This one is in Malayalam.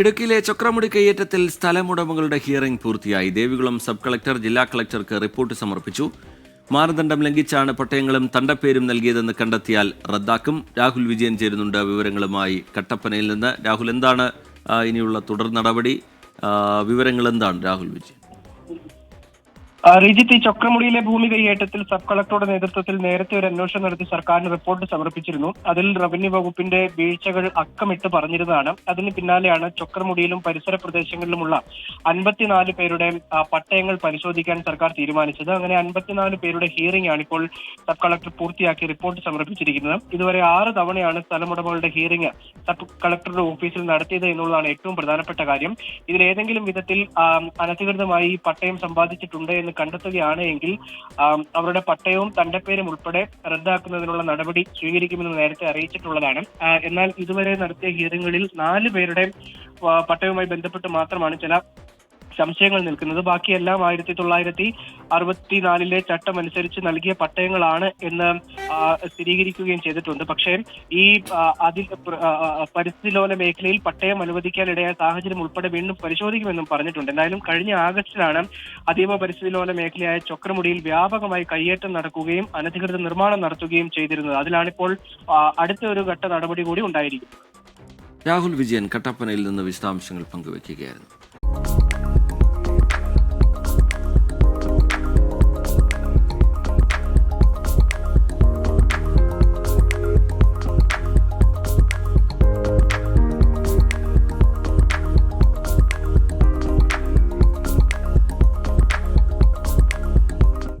ഇടുക്കിയിലെ ചക്രമുടി കയ്യേറ്റത്തിൽ സ്ഥലമുടമകളുടെ ഹിയറിംഗ് പൂർത്തിയായി. ദേവികുളം സബ് കളക്ടർ ജില്ലാ കളക്ടർക്ക് റിപ്പോർട്ട് സമർപ്പിച്ചു. മാനദണ്ഡം ലംഘിച്ചാണ് പട്ടയങ്ങളും തണ്ടപ്പേരും നൽകിയതെന്ന് കണ്ടെത്തിയാൽ റദ്ദാക്കും. രാഹുൽ വിജയൻ ചേരുന്നുണ്ട് വിവരങ്ങളുമായി. കട്ടപ്പനയിൽ നിന്ന് രാഹുൽ എന്താണ് ഇനിയുള്ള തുടർ നടപടി? വിവരങ്ങൾ എന്താണ് രാഹുൽ വിജയൻ? റിജിത്ത് ഈ ചക്രമുടിയിലെ ഭൂമി കൈയേറ്റത്തിൽ സബ് കളക്ടറുടെ നേതൃത്വത്തിൽ നേരത്തെ ഒരു അന്വേഷണം നടത്തി സർക്കാരിന് റിപ്പോർട്ട് സമർപ്പിച്ചിരുന്നു. അതിൽ റവന്യൂ വകുപ്പിന്റെ വീഴ്ചകൾ അക്കമിട്ട് പറഞ്ഞിരുന്നതാണ്. അതിന് പിന്നാലെയാണ് ചക്രമുടിയിലും പരിസര പ്രദേശങ്ങളിലുമുള്ള അൻപത്തിനാല് പേരുടെ പട്ടയങ്ങൾ പരിശോധിക്കാൻ സർക്കാർ തീരുമാനിച്ചത്. അങ്ങനെ അൻപത്തിനാല് പേരുടെ ഹിയറിംഗ് ആണ് ഇപ്പോൾ സബ് കളക്ടർ പൂർത്തിയാക്കി റിപ്പോർട്ട് സമർപ്പിച്ചിരിക്കുന്നത്. ഇതുവരെ ആറ് തവണയാണ് സ്ഥലമുടമകളുടെ ഹിയറിംഗ് സബ് കളക്ടറുടെ ഓഫീസിൽ നടത്തിയത് എന്നുള്ളതാണ് ഏറ്റവും പ്രധാനപ്പെട്ട കാര്യം. ഇതിൽ ഏതെങ്കിലും വിധത്തിൽ അനധികൃതമായി പട്ടയം സമ്പാദിച്ചിട്ടുണ്ട് എന്ന് കണ്ടെത്തുകയാണ് എങ്കിൽ അവരുടെ പട്ടയവും തന്റെ പേരും ഉൾപ്പെടെ റദ്ദാക്കുന്നതിനുള്ള നടപടി സ്വീകരിക്കുമെന്ന് നേരത്തെ അറിയിച്ചിട്ടുള്ളതാണ്. എന്നാൽ ഇതുവരെ നടത്തിയ ഹിയറിംഗുകളിൽ നാല് പേരുടെ പട്ടയവുമായി ബന്ധപ്പെട്ട് മാത്രമാണ് ചില സംശയങ്ങൾ നിൽക്കുന്നത്. ബാക്കിയെല്ലാം ആയിരത്തി തൊള്ളായിരത്തി അറുപത്തിനാലിലെ ചട്ടം അനുസരിച്ച് നൽകിയ പട്ടയങ്ങളാണ് എന്ന് സ്ഥിരീകരിക്കുകയും ചെയ്തിട്ടുണ്ട്. പക്ഷേ ഈ അതിൽ പ്ര- ആ, ആ, പരിസ്ഥിതി ലോല മേഖലയിൽ പട്ടയം അനുവദിക്കാനിടയായ സാഹചര്യം ഉൾപ്പെടെ വീണ്ടും പരിശോധിക്കുമെന്നും പറഞ്ഞിട്ടുണ്ട്. എന്തായാലും കഴിഞ്ഞ ആഗസ്റ്റിലാണ് അതീവ പരിസ്ഥിതി ലോല മേഖലയായ ചക്രമുടിയിൽ വ്യാപകമായി കയ്യേറ്റം നടക്കുകയും അനധികൃത നിർമ്മാണം നടത്തുകയും ചെയ്തിരുന്നത്. അതിലാണിപ്പോൾ അടുത്ത ഒരു ഘട്ട നടപടി കൂടി ഉണ്ടായിരിക്കുന്നത്. രാഹുൽ വിജയൻ കട്ടപ്പനയിൽ നിന്ന് വിശദാംശങ്ങൾ പങ്കുവയ്ക്കുകയായിരുന്നു.